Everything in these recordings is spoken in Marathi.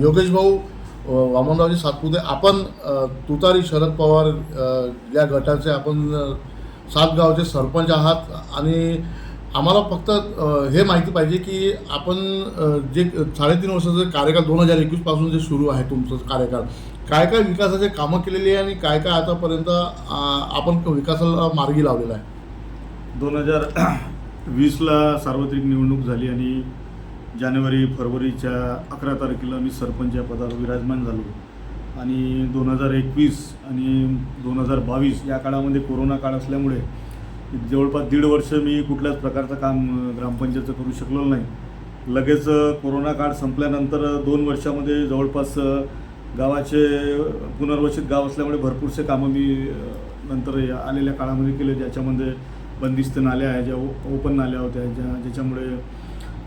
योगेश भाऊ वामनरावजी सातपुते आपण तुतारी शरद पवार या गटाचे आपण सातगावचे सात गावचे सरपंच आहात आणि आम्हाला फक्त हे माहिती पाहिजे की आपण जे साडेतीन वर्षाचं कार्यकाळ दोन हजार एकवीसपासून जे सुरू आहे तुमचं कार्यकाळ काय काय विकासाचे कामं केलेली आहे आणि काय काय आतापर्यंत आपण विकासाला मार्गी लावलेला आहे? दोन हजार वीसला सार्वत्रिक निवडणूक झाली आणि जानेवारी फरवरीच्या अकरा तारखेला मी सरपंच या पदावर विराजमान झालो. आणि दोन हजार एकवीस आणि दोन हजार बावीस या काळामध्ये कोरोना काळ असल्यामुळे जवळपास दीड वर्ष मी कुठल्याच प्रकारचं काम ग्रामपंचायतचं करू शकलो नाही. लगेच कोरोना काळ संपल्यानंतर दोन वर्षामध्ये जवळपास गावाचे पुनर्वसित गाव असल्यामुळे भरपूरसे कामं मी नंतर या आलेल्या काळामध्ये केले ज्याच्यामध्ये बंदिस्त नाल्या आहे ज्या ओ- ओपन नाल्या होत्या ज्या ज्याच्यामुळे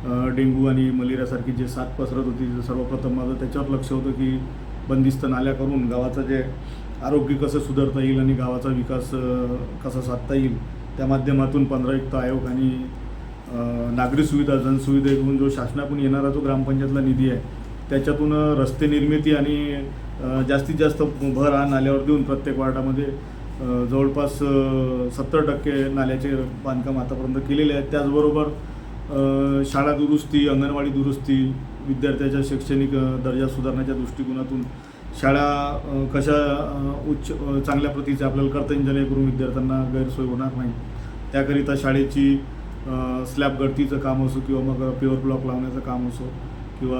डेंगू डेंग्यू आणि मलेरियासारखी जे साथ पसरत होती सर्वप्रथम माझं त्याच्यावर लक्ष होतं की बंदिस्त नाल्या करून गावाचं जे आरोग्य कसं सुधारता येईल आणि गावाचा विकास कसा साधता येईल त्या माध्यमातून पंधरायुक्त आयोग आणि नागरी सुविधा जनसुविधेतून जो शासनाकडून येणारा जो ग्रामपंचायतला निधी आहे त्याच्यातून रस्ते निर्मिती आणि जास्तीत जास्त भर हा नाल्यावर देऊन प्रत्येक वार्डामध्ये जवळपास सत्तर टक्के नाल्याचे बांधकाम आतापर्यंत केलेले आहेत. त्याचबरोबर शाळा दुरुस्ती अंगणवाडी दुरुस्ती विद्यार्थ्याच्या शैक्षणिक दर्जा सुधारण्याच्या दृष्टिकोनातून शाळा कशा उच्च चांगल्या प्रतीचे आपल्याला करता येईल जेणेकरून विद्यार्थ्यांना गैरसोय होणार नाही. त्याकरिता शाळेची स्लॅब गळतीचं काम असो किंवा मग प्युअर ब्लॉक लावण्याचं काम असो किंवा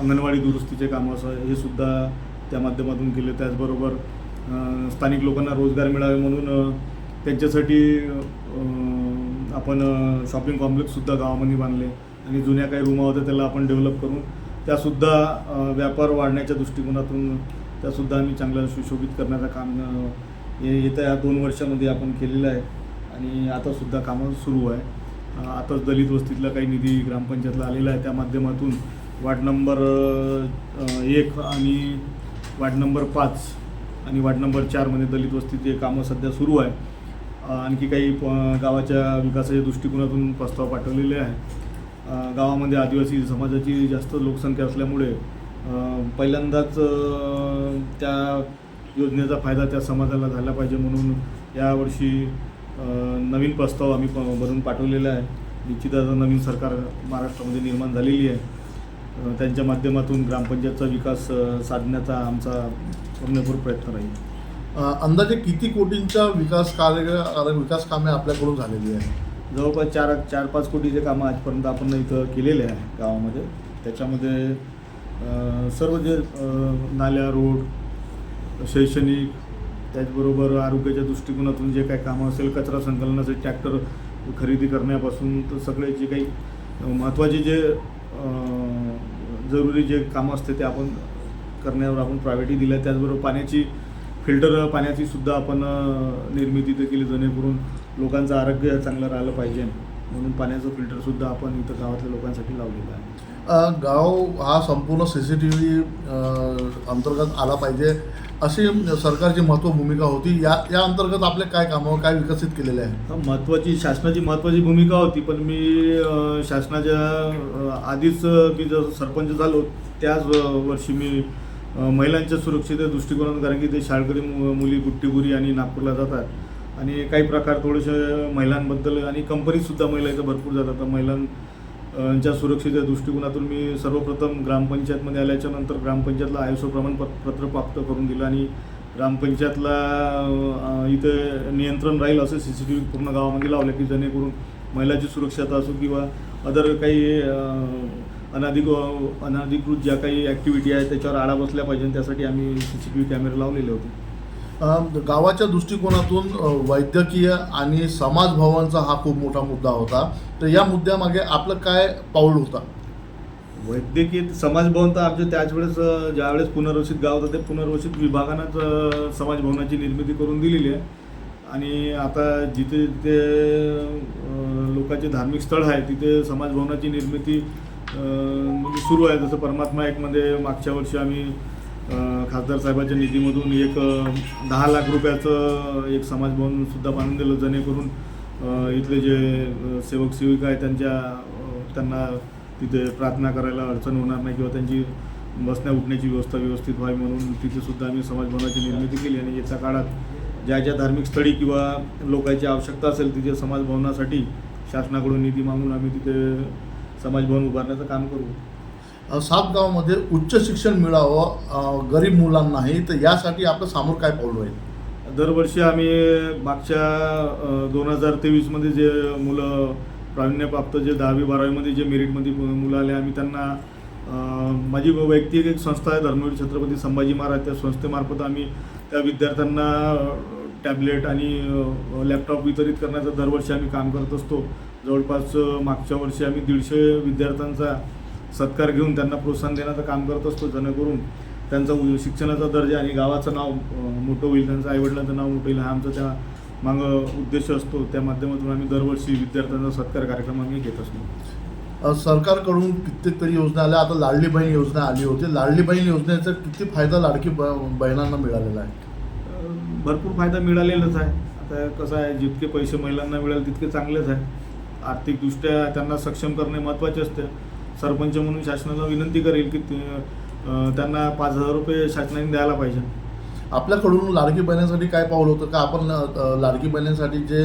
अंगणवाडी दुरुस्तीचे काम असो हे सुद्धा त्या माध्यमातून केले. त्याचबरोबर स्थानिक लोकांना रोजगार मिळावे म्हणून त्यांच्यासाठी आपण शॉपिंग कॉम्प्लेक्ससुद्धा गावामध्ये बांधले आणि जुन्या काही रूमा होत्या त्याला आपण डेव्हलप करून त्यासुद्धा व्यापार वाढण्याच्या दृष्टिकोनातून त्यासुद्धा आम्ही चांगलं सुशोभित करण्याचं काम ये येत्या या दोन वर्षामध्ये आपण केलेलं आहे आणि आतासुद्धा कामं सुरू आहे. आताच दलित वस्तीतला काही निधी ग्रामपंचायतला आलेला आहे. त्या माध्यमातून वार्ड नंबर एक आणि वार्ड नंबर पाच आणि वार्ड नंबर चारमध्ये दलित वस्तीचे कामं सध्या सुरू आहे. आणखी काही प- गावाच्या विकासाच्या दृष्टिकोनातून प्रस्ताव पाठवलेले आहे गावामध्ये आदिवासी समाजाची जास्त लोकसंख्या असल्यामुळे पहिल्यांदाच त्या योजनेचा फायदा त्या समाजाला झाला पाहिजे म्हणून यावर्षी नवीन प्रस्ताव आम्ही प- भरून पाठवलेला आहे. निश्चितच नवीन सरकार महाराष्ट्रामध्ये निर्माण झालेली आहे. त्यांच्या माध्यमातून ग्रामपंचायतचा विकास साधण्याचा आमचा पूर्णपूर प्रयत्न राहील. अंदाजे किती कोटींचा विकास कार्य विकास कामे आपल्याकडून झालेली आहे जवळपास चार चार पाच कोटीचे कामं आजपर्यंत आपण इथं केलेले आहे गावामध्ये. त्याच्यामध्ये सर्व जे नाल्या रोड शैक्षणिक त्याचबरोबर आरोग्याच्या दृष्टिकोनातून जे काही कामं असेल कचरा संकलनाचे ट्रॅक्टर खरेदी करण्यापासून तर सगळे जे काही महत्त्वाचे जे जरुरी जे कामं असते ते आपण करण्यावर आपण प्रायोरिटी दिलं त्याचबरोबर पाण्याची फिल्टर पाण्याची सुद्धा आपण निर्मिती इथं केली जेणेकरून लोकांचं आरोग्य चांगलं राहिलं पाहिजे. म्हणून पाण्याचं फिल्टरसुद्धा आपण इथं गावातल्या लोकांसाठी लावलेलं आहे. गाव हा संपूर्ण सी सी टी व्ही अंतर्गत आला पाहिजे. अशी सरकारची महत्त्व भूमिका होती. या या अंतर्गत आपले काय कामं काय विकसित केलेले आहे? महत्त्वाची शासनाची महत्त्वाची भूमिका होती. पण मी शासनाच्या आधीच मी जर सरपंच झालो त्याच वर्षी मी महिलांच्या सुरक्षेच्या दृष्टिकोनातून कारण की ते शाळकरी मु- मुली गुट्टीगुरी आणि नागपूरला जातात. आणि काही प्रकार थोडेसे महिलांबद्दल आणि कंपनीतसुद्धा महिला इथं भरपूर जातात. महिलांच्या सुरक्षेच्या दृष्टिकोनातून मी सर्वप्रथम ग्रामपंचायतमध्ये आल्याच्यानंतर ग्रामपंचायतला आयसो प्रमाणपत्र प्राप्त करून दिलं आणि ग्रामपंचायतला इथं इथे नियंत्रण राहील असं सी सी टी व्ही पूर्ण गावामध्ये लावलं की जेणेकरून महिलाची सुरक्षता असो किंवा अदर काही अनाधिक अनाधिकृत ज्या काही ॲक्टिव्हिटी आहेत त्याच्यावर आळा बसल्या पाहिजे त्यासाठी आम्ही सी सी टी व्ही कॅमेरे लावलेले होते. गावाच्या दृष्टिकोनातून वैद्यकीय आणि समाजभवनचा हा खूप मोठा मुद्दा होता. तर या मुद्द्यामागे आपलं काय पाऊल होता? वैद्यकीय समाजभवन तर आमच्या त्याच वेळेस ज्यावेळेस पुनर्वसित गाव होतं ते पुनर्वसित विभागानंच समाजभवनाची निर्मिती करून दिलेली आहे. आणि आता जिथे जिथे लोकांचे धार्मिक स्थळ आहे तिथे समाजभवनाची निर्मिती म्हणजे सुरू आहे. जसं परमात्मा एकमध्ये मागच्या वर्षी आम्ही खासदार साहेबांच्या निधीमधून एक दहा लाख रुपयाचं एक समाजभवनसुद्धा बांधून दिलं जेणेकरून इथले जे सेवक सेविका आहेत त्यांच्या त्यांना तिथे प्रार्थना करायला अडचण होणार नाही किंवा त्यांची बसण्या उठण्याची व्यवस्था व्यवस्थित व्हावी म्हणून तिथेसुद्धा आम्ही समाजभवनाची निर्मिती केली. आणि येत्या काळात ज्या ज्या धार्मिक स्थळी किंवा लोकांची आवश्यकता असेल तिथे समाजभवनासाठी शासनाकडून निधी मागून आम्ही तिथे समाजभवन उभारण्याचं काम करू? सात गावामध्ये उच्च शिक्षण मिळावं गरीब मुलांनाही तर यासाठी आपलं समोर काय पाऊल राहील? दरवर्षी आम्ही मागच्या दोन हजार तेवीसमध्ये जे मुलं प्रावीण्यप्राप्त जे दहावी बारावीमध्ये जे मेरिटमध्ये मु- मुलं आले आम्ही त्यांना अं, माझी वैयक्तिक एक संस्था आहे धर्मवीर छत्रपती संभाजी महाराज त्या संस्थेमार्फत आम्ही त्या विद्यार्थ्यांना टॅबलेट आणि लॅपटॉप वितरित करण्याचं दरवर्षी आम्ही काम करत असतो. जवळपास मागच्या वर्षी आम्ही दीडशे विद्यार्थ्यांचा सत्कार घेऊन त्यांना प्रोत्साहन देण्याचं काम करत असतो जेणेकरून त्यांचा उ- शिक्षणाचा दर्जा आणि गावाचं नाव मोठं होईल त्यांचं आईवडिलांचं नाव मोठं होईल हा आमचा त्या मागं उद्देश असतो. त्या माध्यमातून आम्ही दरवर्षी विद्यार्थ्यांचा सत्कार कार्यक्रम आम्ही घेत असतो. सरकारकडून कित्येक तरी योजना आल्या. आता लाडली बहीण योजना आली होती. लाडली बहीण योजनेचा किती फायदा लाडकी ब बहिणांना मिळालेला आहे? भरपूर फायदा मिळालेलाच आहे. आता कसं आहे जितके पैसे महिलांना मिळाले तितके चांगलेच आहे. आर्थिकदृष्ट्या त्यांना सक्षम करणे महत्त्वाचे असते. सरपंच म्हणून शासनाला विनंती करेल की त्यांना पाच हजार रुपये शासनाने द्यायला पाहिजे. आपल्याकडून लाडकी बहिणीसाठी काय पाऊल होतं? का आपण लाडकी बहिणीसाठी जे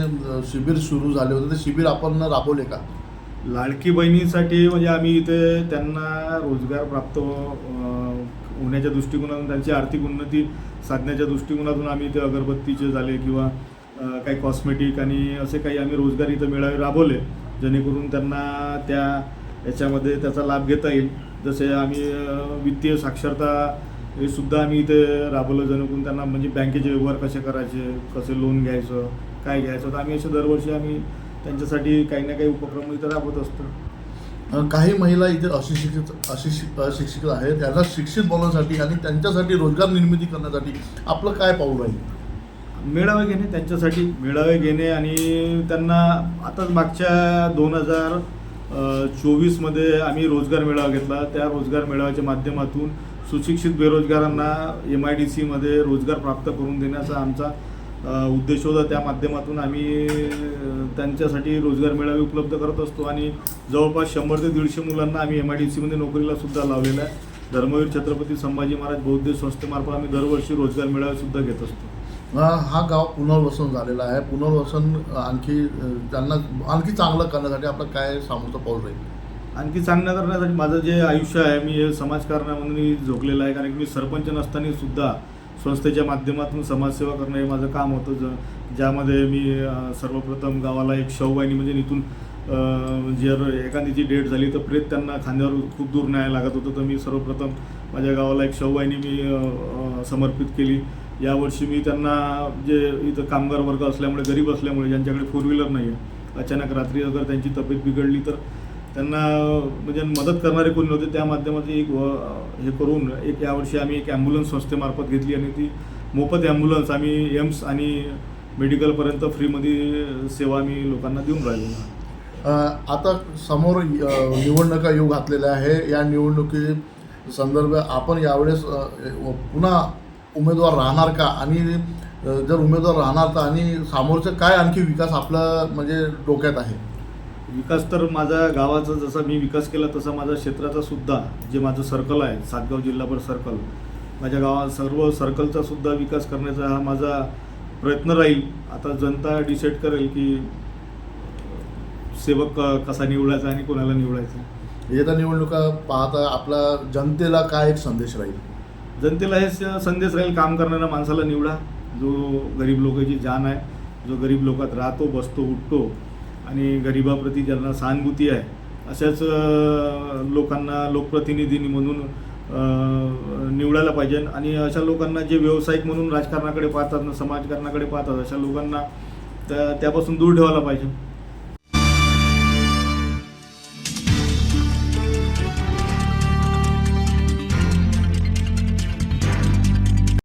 शिबिर सुरू झाले होते ते शिबिर आपण राबवले का? लाडकी बहिणीसाठी म्हणजे आम्ही इथे त्यांना रोजगार प्राप्त होण्याच्या दृष्टिकोनातून त्यांची आर्थिक उन्नती साधण्याच्या दृष्टिकोनातून आम्ही इथे अगरबत्तीचे झाले किंवा काही कॉस्मेटिक आणि असे काही आम्ही रोजगार इथं मेळावे राबवले जेणेकरून त्यांना त्या याच्यामध्ये त्याचा लाभ घेता येईल. जसे आम्ही वित्तीय साक्षरता हे सुद्धा आम्ही इथे राबवलं जेणेकरून त्यांना म्हणजे बँकेचे व्यवहार कसे करायचे कसे लोन घ्यायचं काय घ्यायचं. तर आम्ही असे दरवर्षी आम्ही त्यांच्यासाठी काही ना काही उपक्रम इथं राबवत असतो. काही महिला इथे अशिक्षित अशिक्षित अशिक्षित आहेत. त्यांना शिक्षित बनवण्यासाठी आणि त्यांच्यासाठी रोजगार निर्मिती करण्यासाठी आपलं काय पाऊल राहील? मेळावे घेणे त्यांच्यासाठी मेळावे घेणे आणि त्यांना आताच मागच्या दोन हजार चोवीसमध्ये आम्ही रोजगार मेळावा घेतला. त्या रोजगार मेळाव्याच्या माध्यमातून सुशिक्षित बेरोजगारांना एम आय डी सीमध्ये रोजगार प्राप्त करून देण्याचा आमचा उद्देश होता त्या माध्यमातून आम्ही त्यांच्यासाठी रोजगार मेळावे उपलब्ध करत असतो आणि जवळपास शंभर ते दीडशे मुलांना आम्ही एम आय डी सीमध्ये नोकरीला सुद्धा लावलेलं आहे. धर्मवीर छत्रपती संभाजी महाराज बौद्ध संस्थेमार्फत आम्ही दरवर्षी रोजगार मेळावे सुद्धा घेत असतो. हा गाव पुनर्वसन झालेला आहे. पुनर्वसन आणखी त्यांना आणखी चांगलं करण्यासाठी आपलं काय सामोरचं पाऊल राहील? आणखी चांगलं करण्यासाठी माझं जे आयुष्य आहे मी हे समाजकारणामध्ये झोकलेलं आहे. कारण की मी सरपंच नसताना सुद्धा संस्थेच्या माध्यमातून समाजसेवा करणं हे माझं काम होतं. ज ज्यामध्ये मी सर्वप्रथम गावाला एक शववाहिनी म्हणजे इथून म्हणजे जर एखाद्याची डेट झाली तर प्रेत त्यांना खांद्यावर खूप दूर न्यायला लागत होतं. तर मी सर्वप्रथम माझ्या गावाला एक शववाहिनी मी समर्पित केली. यावर्षी मी त्यांना जे इथं कामगार वर्ग असल्यामुळे गरीब असल्यामुळे ज्यांच्याकडे फोर व्हीलर नाही आहे अचानक रात्री अगर त्यांची तब्येत बिघडली तर त्यांना म्हणजे मदत करणारे कोणी नव्हते त्या माध्यमातून एक व- हे करून एक यावर्षी आम्ही एक ॲम्ब्युलन्स संस्थेमार्फत घेतली आणि ती मोफत ॲम्ब्युलन्स आम्ही एम्स आणि मेडिकलपर्यंत फ्रीमध्ये सेवा आम्ही लोकांना देऊन राहिलो. आता समोर निवडणुका येऊ घातलेल्या आहे. या निवडणुकी संदर्भ आपण यावेळेस पुन्हा उमेदवार राहणार का? आणि जर उमेदवार राहणार तर आणि समोरचं काय आणखी विकास आपला म्हणजे डोक्यात आहे? विकास तर माझ्या गावाचा जसा मी विकास केला तसा माझ्या क्षेत्राचा सुद्धा जे माझं सर्कल आहे सातगाव जिल्हाभर सर्कल माझ्या गावात सर्व सर्कलचा सुद्धा विकास करण्याचा हा माझा प्रयत्न राहील. आता जनता डिसाईड करेल की सेवक क- कसा निवडायचा आणि कोणाला निवडायचा. येत्या निवडणुका पाहता आपला जनतेला काय एक संदेश राहील? जनतेला हे स- संदेश राहील काम करणाऱ्या माणसाला निवडा. जो गरीब लोकांची जान आहे जो गरीब लोकात राहतो बसतो उठतो आणि गरिबाप्रती ज्यांना सहानुभूती आहे अशाच लोकांना लोकप्रतिनिधी म्हणून निवडायला पाहिजे. आणि अशा लोकांना जे व्यावसायिक म्हणून राजकारणाकडे पाहतात समाजकारणाकडे पाहतात अशा लोकांना त्या त्यापासून दूर ठेवायला पाहिजे.